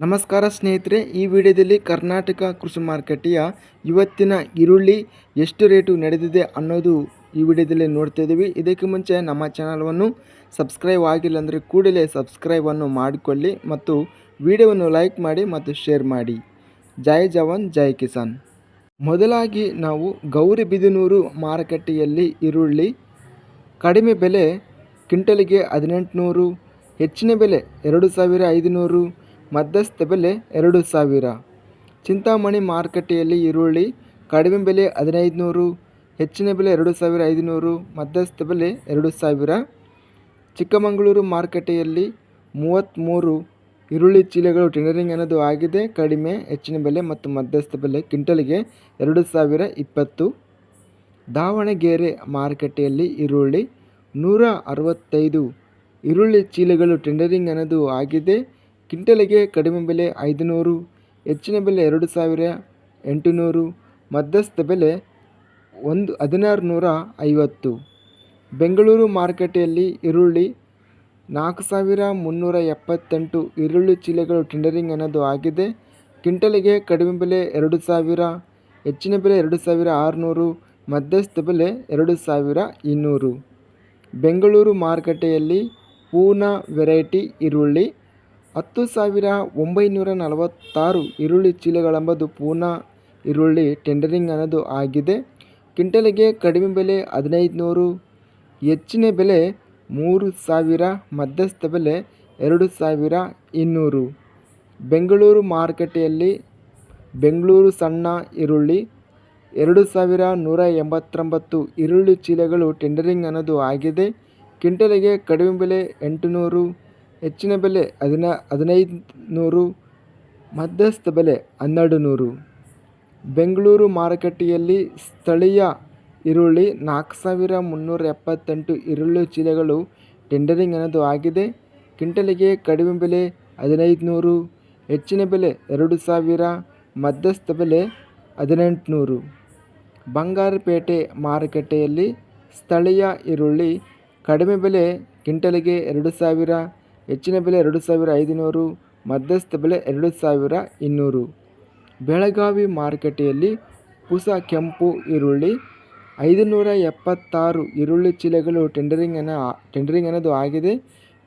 ನಮಸ್ಕಾರ ಸ್ನೇಹಿತರೆ, ಈ ವಿಡಿಯೋದಲ್ಲಿ ಕರ್ನಾಟಕ ಕೃಷಿ ಮಾರುಕಟ್ಟೆಯ ಇವತ್ತಿನ ಈರುಳ್ಳಿ ಎಷ್ಟು ರೇಟು ನಡೆದಿದೆ ಅನ್ನೋದು ಈ ವಿಡಿಯೋದಲ್ಲಿ ನೋಡ್ತಾ ಇದ್ದೀವಿ. ಇದಕ್ಕೆ ಮುಂಚೆ ನಮ್ಮ ಚಾನಲ್ವನ್ನು ಸಬ್ಸ್ಕ್ರೈಬ್ ಆಗಿಲ್ಲ ಅಂದರೆ ಕೂಡಲೇ ಸಬ್ಸ್ಕ್ರೈಬನ್ನು ಮಾಡಿಕೊಳ್ಳಿ ಮತ್ತು ವಿಡಿಯೋವನ್ನು ಲೈಕ್ ಮಾಡಿ ಮತ್ತು ಶೇರ್ ಮಾಡಿ. ಜೈ ಜವಾನ್, ಜೈ ಕಿಸಾನ್. ಮೊದಲಾಗಿ ನಾವು ಗೌರಿಬಿದನೂರು ಮಾರುಕಟ್ಟೆಯಲ್ಲಿ ಈರುಳ್ಳಿ, ಕಡಿಮೆ ಬೆಲೆ, ಕ್ವಿಂಟಲಿಗೆ ಹದಿನೆಂಟುನೂರು, ಹೆಚ್ಚಿನ ಬೆಲೆ ಎರಡು ಸಾವಿರ ಐದುನೂರು ಮಧ್ಯಸ್ಥ ಬೆಲೆ ಎರಡು ಸಾವಿರ. ಚಿಂತಾಮಣಿ ಮಾರುಕಟ್ಟೆಯಲ್ಲಿ ಈರುಳ್ಳಿ ಕಡಿಮೆ ಬೆಲೆ ಹದಿನೈದು ನೂರು ಹೆಚ್ಚಿನ ಬೆಲೆ ಎರಡು ಸಾವಿರ ಐದುನೂರು, ಮಧ್ಯಸ್ಥ ಬೆಲೆ ಎರಡು ಸಾವಿರ. ಚಿಕ್ಕಮಗಳೂರು ಮಾರುಕಟ್ಟೆಯಲ್ಲಿ ಮೂವತ್ತ್ಮೂರು ಈರುಳ್ಳಿ ಚೀಲಗಳು ಟೆಂಡರಿಂಗ್ ಅನ್ನೋದು ಆಗಿದೆ. ಕಡಿಮೆ, ಹೆಚ್ಚಿನ ಬೆಲೆ ಮತ್ತು ಮಧ್ಯಸ್ಥ ಬೆಲೆ ಕ್ವಿಂಟಲ್ಗೆ ಎರಡು ಸಾವಿರ ಇಪ್ಪತ್ತು. ದಾವಣಗೆರೆ ಮಾರುಕಟ್ಟೆಯಲ್ಲಿ ಈರುಳ್ಳಿ ನೂರ ಅರವತ್ತೈದು ಈರುಳ್ಳಿ ಚೀಲಗಳು ಟೆಂಡರಿಂಗ್ ಅನ್ನೋದು ಆಗಿದೆ. ಕ್ವಿಂಟಲಿಗೆ ಕಡಿಮೆ ಬೆಲೆ ಐದುನೂರು, ಹೆಚ್ಚಿನ ಬೆಲೆ ಎರಡು ಸಾವಿರ ಎಂಟುನೂರು, ಮಧ್ಯಸ್ಥ ಬೆಲೆ ಒಂದು ಹದಿನಾರು ನೂರ ಐವತ್ತು ಬೆಂಗಳೂರು ಮಾರುಕಟ್ಟೆಯಲ್ಲಿ ಈರುಳ್ಳಿ ನಾಲ್ಕು ಸಾವಿರ ಮುನ್ನೂರ ಎಪ್ಪತ್ತೆಂಟು ಈರುಳ್ಳಿ ಚೀಲಗಳು ಟೆಂಡರಿಂಗ್ ಅನ್ನೋದು ಆಗಿದೆ. ಕ್ವಿಂಟಲಿಗೆ ಕಡಿಮೆ ಬೆಲೆ ಎರಡು ಸಾವಿರ, ಹೆಚ್ಚಿನ ಬೆಲೆ ಎರಡು ಸಾವಿರ ಆರುನೂರು, ಮಧ್ಯಸ್ಥ ಬೆಲೆ ಎರಡು ಸಾವಿರ ಇನ್ನೂರು. ಬೆಂಗಳೂರು ಮಾರುಕಟ್ಟೆಯಲ್ಲಿ ಪೂನಾ ವೆರೈಟಿ ಈರುಳ್ಳಿ ಹತ್ತು ಸಾವಿರ ಒಂಬೈನೂರ ನಲವತ್ತಾರು ಈರುಳ್ಳಿ ಚೀಲಗಳೆಂಬುದು ಪೂನಾ ಈರುಳ್ಳಿ ಟೆಂಡರಿಂಗ್ ಅನ್ನೋದು ಆಗಿದೆ. ಕ್ವಿಂಟಲಿಗೆ ಕಡಿಮೆ ಬೆಲೆ ಹದಿನೈದು ನೂರು ಹೆಚ್ಚಿನ ಬೆಲೆ ಮೂರು ಸಾವಿರ, ಮಧ್ಯಸ್ಥ ಬೆಲೆ ಎರಡು ಸಾವಿರ ಇನ್ನೂರು. ಬೆಂಗಳೂರು ಮಾರುಕಟ್ಟೆಯಲ್ಲಿ ಬೆಂಗಳೂರು ಸಣ್ಣ ಈರುಳ್ಳಿ ಎರಡು ಸಾವಿರ ನೂರ ಎಂಬತ್ತೊಂಬತ್ತು ಈರುಳ್ಳಿ ಚೀಲಗಳು ಟೆಂಡರಿಂಗ್ ಅನ್ನೋದು ಆಗಿದೆ. ಕ್ವಿಂಟಲಿಗೆ ಕಡಿಮೆ ಬೆಲೆ ಎಂಟುನೂರು ಹೆಚ್ಚಿನ ಬೆಲೆ ಹದಿನ ಹದಿನೈದು ನೂರು ಮಧ್ಯಸ್ಥ ಬೆಲೆ ಹನ್ನೆರಡು ನೂರು ಬೆಂಗಳೂರು ಮಾರುಕಟ್ಟೆಯಲ್ಲಿ ಸ್ಥಳೀಯ ಈರುಳ್ಳಿ ನಾಲ್ಕು ಸಾವಿರ ಮುನ್ನೂರ ಎಪ್ಪತ್ತೆಂಟು ಈರುಳ್ಳಿ ಚೀಲಗಳು ಟೆಂಡರಿಂಗ್ ಅನ್ನೋದು ಆಗಿದೆ. ಕ್ವಿಂಟಲಿಗೆ ಕಡಿಮೆ ಬೆಲೆ ಹದಿನೈದು ನೂರು ಹೆಚ್ಚಿನ ಬೆಲೆ ಎರಡು ಸಾವಿರ, ಮಧ್ಯಸ್ಥ ಬೆಲೆ ಹದಿನೆಂಟುನೂರು. ಬಂಗಾರಪೇಟೆ ಮಾರುಕಟ್ಟೆಯಲ್ಲಿ ಸ್ಥಳೀಯ ಈರುಳ್ಳಿ ಕಡಿಮೆ ಬೆಲೆ ಕ್ವಿಂಟಲಿಗೆ ಎರಡು ಸಾವಿರ ಹೆಚ್ಚಿನ ಬೆಲೆ ಎರಡು ಸಾವಿರ ಐದುನೂರು, ಮಧ್ಯಸ್ಥ ಬೆಲೆ ಎರಡು ಸಾವಿರ ಇನ್ನೂರು. ಬೆಳಗಾವಿ ಮಾರುಕಟ್ಟೆಯಲ್ಲಿ ಹೊಸ ಕೆಂಪು ಈರುಳ್ಳಿ, ಐದುನೂರ ಎಪ್ಪತ್ತಾರು ಈರುಳ್ಳಿ ಚೀಲಗಳು ಟೆಂಡರಿಂಗ್ ಅನ್ನ ಟೆಂಡರಿಂಗ್ ಅನ್ನೋದು ಆಗಿದೆ.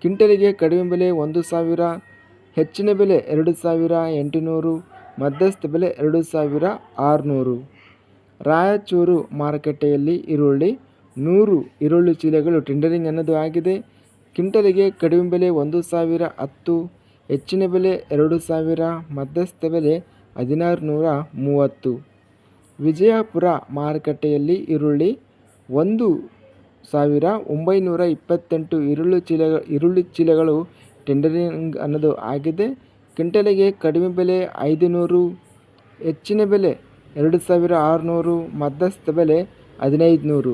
ಕ್ವಿಂಟಲಿಗೆ ಕಡಿಮೆ ಬೆಲೆ ಒಂದು ಸಾವಿರ, ಹೆಚ್ಚಿನ ಬೆಲೆ ಎರಡು ಸಾವಿರ ಎಂಟುನೂರು, ಮಧ್ಯಸ್ಥ ಬೆಲೆ ಎರಡು ಸಾವಿರ ಆರುನೂರು. ರಾಯಚೂರು ಮಾರುಕಟ್ಟೆಯಲ್ಲಿ ಈರುಳ್ಳಿ, ನೂರು ಈರುಳ್ಳಿ ಚೀಲಗಳು ಟೆಂಡರಿಂಗ್ ಅನ್ನೋದು ಆಗಿದೆ. ಕ್ವಿಂಟಲಿಗೆ ಕಡಿಮೆ ಬೆಲೆ ಒಂದು ಸಾವಿರ, ಹತ್ತು, ಹೆಚ್ಚಿನ ಬೆಲೆ ಎರಡು ಸಾವಿರ, ಮಧ್ಯಸ್ಥ ಬೆಲೆ ಹದಿನಾರು ನೂರ ಮೂವತ್ತು. ವಿಜಯಪುರ ಮಾರುಕಟ್ಟೆಯಲ್ಲಿ ಈರುಳ್ಳಿ ಒಂದು ಸಾವಿರ, ಒಂಬೈನೂರ ಇಪ್ಪತ್ತೆಂಟು ಈರುಳ್ಳಿ ಚೀಲ, ಈರುಳ್ಳಿ ಚೀಲಗಳು ಟೆಂಡರಿಂಗ್ ಅನ್ನೋದು ಆಗಿದೆ. ಕ್ವಿಂಟಲಿಗೆ ಕಡಿಮೆ ಬೆಲೆ ಐದು ನೂರು ಹೆಚ್ಚಿನ ಬೆಲೆ ಎರಡು ಸಾವಿರ ಆರುನೂರು, ಮಧ್ಯಸ್ಥ ಬೆಲೆ ಹದಿನೈದು ನೂರು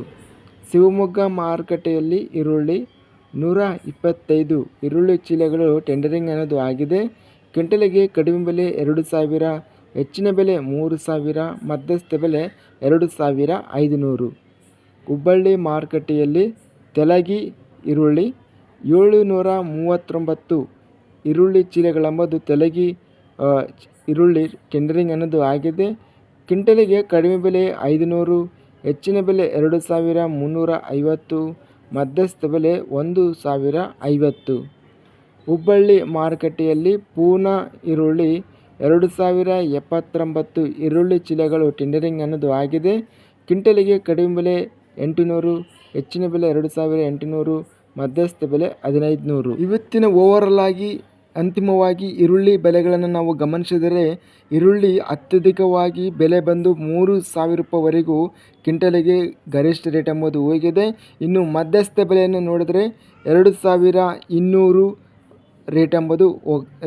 ಶಿವಮೊಗ್ಗ ಮಾರುಕಟ್ಟೆಯಲ್ಲಿ ಈರುಳ್ಳಿ ನೂರ ಇಪ್ಪತ್ತೈದು ಈರುಳ್ಳಿ ಚೀಲಗಳು ಟೆಂಡರಿಂಗ್ ಅನ್ನೋದು ಆಗಿದೆ. ಕ್ವಿಂಟಲಿಗೆ ಕಡಿಮೆ ಬೆಲೆ ಎರಡು ಸಾವಿರ, ಹೆಚ್ಚಿನ ಬೆಲೆ ಮೂರು ಸಾವಿರ, ಮಧ್ಯಸ್ಥ ಬೆಲೆ ಎರಡು ಸಾವಿರ ಐದುನೂರು. ಹುಬ್ಬಳ್ಳಿ ಮಾರುಕಟ್ಟೆಯಲ್ಲಿ ತೆಲಗಿ ಈರುಳ್ಳಿ ಏಳುನೂರ ಮೂವತ್ತೊಂಬತ್ತು ಈರುಳ್ಳಿ ಚೀಲಗಳೆಂಬುದು ತೆಲಗಿ ಈರುಳ್ಳಿ ಟೆಂಡರಿಂಗ್ ಅನ್ನೋದು ಆಗಿದೆ. ಕ್ವಿಂಟಲಿಗೆ ಕಡಿಮೆ ಬೆಲೆ ಐದುನೂರು, ಹೆಚ್ಚಿನ ಬೆಲೆ ಎರಡು ಸಾವಿರ ಮುನ್ನೂರ ಐವತ್ತು ಮಧ್ಯಸ್ಥ ಬೆಲೆ ಒಂದು ಸಾವಿರ ಐವತ್ತು. ಹುಬ್ಬಳ್ಳಿ ಮಾರುಕಟ್ಟೆಯಲ್ಲಿ ಪೂನಾ ಈರುಳ್ಳಿ ಎರಡು ಸಾವಿರ ಎಪ್ಪತ್ತೊಂಬತ್ತು ಈರುಳ್ಳಿ ಚೀಲಗಳು ಟೆಂಡರಿಂಗ್ ಅನ್ನೋದು ಆಗಿದೆ. ಕ್ವಿಂಟಲಿಗೆ ಕಡಿಮೆ ಬೆಲೆ ಎಂಟುನೂರು, ಹೆಚ್ಚಿನ ಬೆಲೆ ಎರಡು ಸಾವಿರ ಎಂಟುನೂರು, ಮಧ್ಯಸ್ಥ ಬೆಲೆ ಹದಿನೈದು ನೂರು ಇವತ್ತಿನ ಓವರಲ್ ಆಗಿ ಅಂತಿಮವಾಗಿ ಈರುಳ್ಳಿ ಬೆಲೆಗಳನ್ನು ನಾವು ಗಮನಿಸಿದರೆ ಈರುಳ್ಳಿ ಅತ್ಯಧಿಕವಾಗಿ ಬೆಲೆ ಬಂದು ಮೂರು ಸಾವಿರ ರೂಪಾಯಿವರೆಗೂ ಕ್ವಿಂಟಲಿಗೆ ಗರಿಷ್ಠ ರೇಟ್ ಎಂಬುದು ಹೋಗಿದೆ. ಇನ್ನು ಮಧ್ಯಸ್ಥ ಬೆಲೆಯನ್ನು ನೋಡಿದರೆ ಎರಡು ಸಾವಿರ ಇನ್ನೂರು ರೇಟ್ ಎಂಬುದು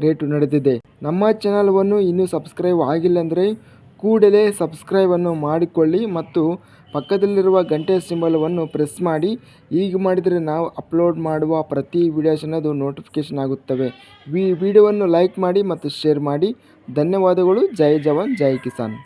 ರೇಟು ನಡೆದಿದೆ. ನಮ್ಮ ಚಾನಲ್ವನ್ನು ಇನ್ನೂ ಸಬ್ಸ್ಕ್ರೈಬ್ ಆಗಿಲ್ಲ ಅಂದರೆ ಕೂಡಲೇ ಸಬ್ಸ್ಕ್ರೈಬನ್ನು ಮಾಡಿಕೊಳ್ಳಿ ಮತ್ತು ಪಕ್ಕದಲ್ಲಿರುವ ಗಂಟೆ ಸಿಂಬಲವನ್ನು ಪ್ರೆಸ್ ಮಾಡಿ. ಈಗ ಮಾಡಿದರೆ ನಾವು ಅಪ್ಲೋಡ್ ಮಾಡುವ ಪ್ರತಿ ವಿಡಿಯೋಸ್ ಅನ್ನೋದು ನೋಟಿಫಿಕೇಷನ್ ಆಗುತ್ತವೆ. ವಿ ವಿಡಿಯೋವನ್ನು ಲೈಕ್ ಮಾಡಿ ಮತ್ತು ಶೇರ್ ಮಾಡಿ. ಧನ್ಯವಾದಗಳು. ಜೈ ಜವಾನ್, ಜೈ ಕಿಸಾನ್.